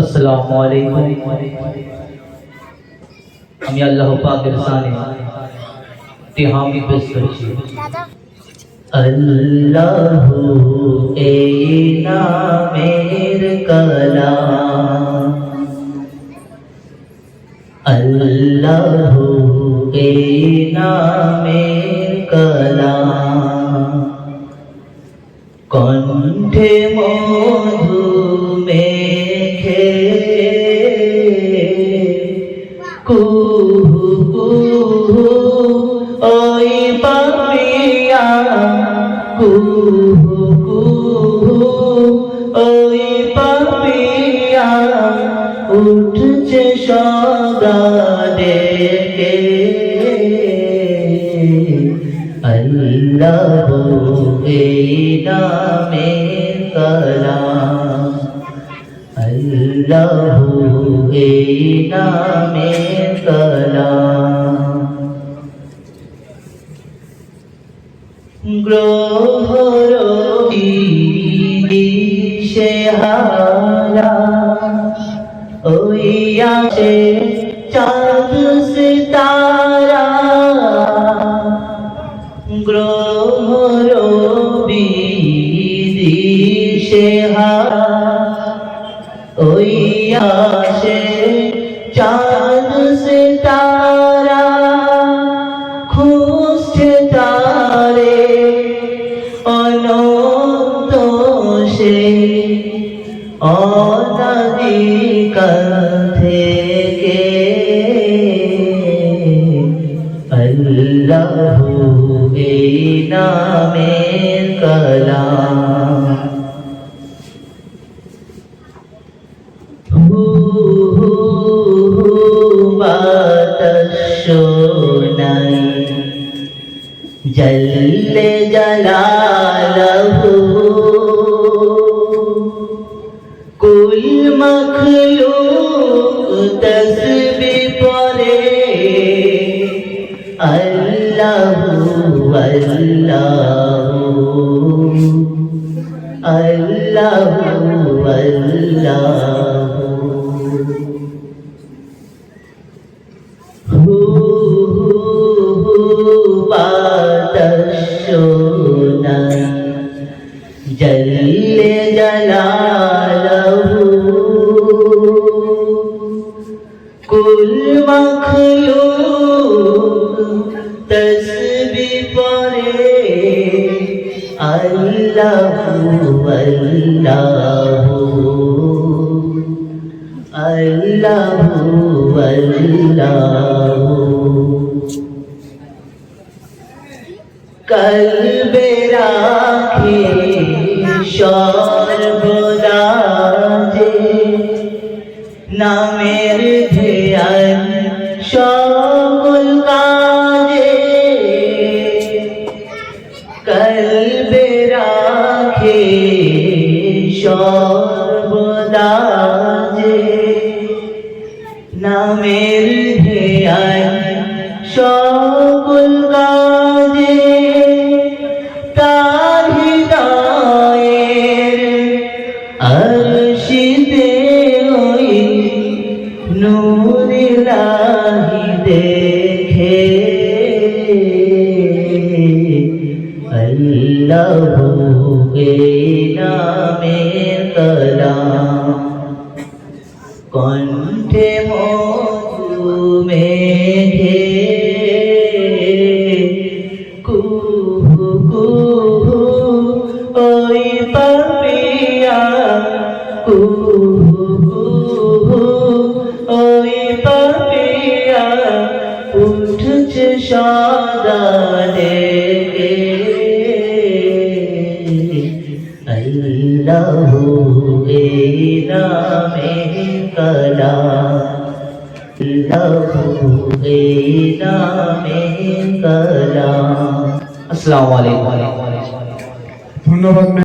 আসসালামু আলাইকুম। আমি আল্লাহ পাকের সানে তিহামি পেশ করছি আল্লাহ এই নামের কালাম। আল্লাহ এই নামের কালাম। কণ্ঠে মধু ওই পাপিয়া উঠছে সদা ডেকে। আল্লাহ এই নামে কালাম। আল্লাহ এই নামে কালাম। গ্রহরবি হারা ওই আছে চাঁদ সিতারা। গ্রহ রবি দিশে হারা। ওই অনাদিকাল থেকে আল্লাহ এই নামের কালাম। বাতাস শোনাই। জল্লে জলালহু আল্লাহু আল্লাহু আল্লাহু আল্লাহু হু হু বাতাস শোনাই জল্লে কুল মখলুক তসবি পরে আল্লাহু আল্লাহু আল্লাহু আল্লাহু কলবে নামের সর্বদা যে নামের ধ্যান সকল কাজে তার হৃদয়ের আরশিতে ওই নূরিলাহি দেখে। আল্লাহু কালাম কণ্ঠে মধু মেঘে কুহু কুহু ওই পাপিয়া। কুহু কুহু ওই আল্লাহু এই নামে আল্লাহু এই নামে কালাম আসসালামু আলাইকুম ধন্যবাদ।